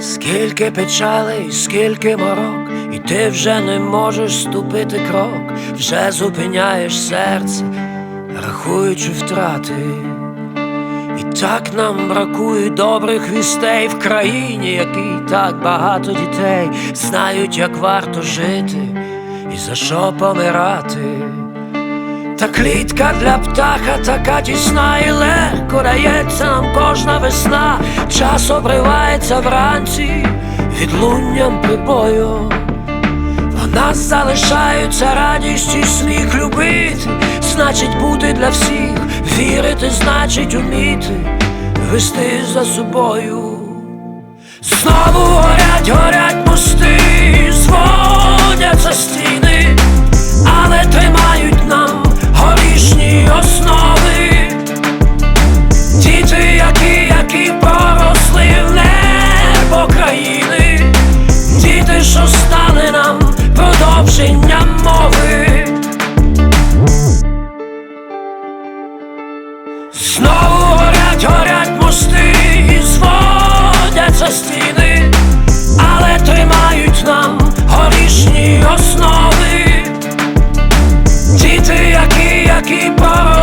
Скільки печалей, скільки морок, і ти вже не можеш ступити крок, вже зупиняєш серце, рахуючи втрати. І так нам бракує добрих вістей в країні, якій так багато дітей знають, як варто жити і за що помирати. Та клітка для птаха така тісна і легко дається нам кожна весна, час обривається вранці відлунням прибою. В нас залишаються радість і сміх любити, значить бути для всіх, вірити, значить уміти, вести за собою. Знову горять, горять мости, стали нам продовженням мови. Знову горять, горять мости і зводяться стіни, але тримають нам горішні основи, діти, які, які пора.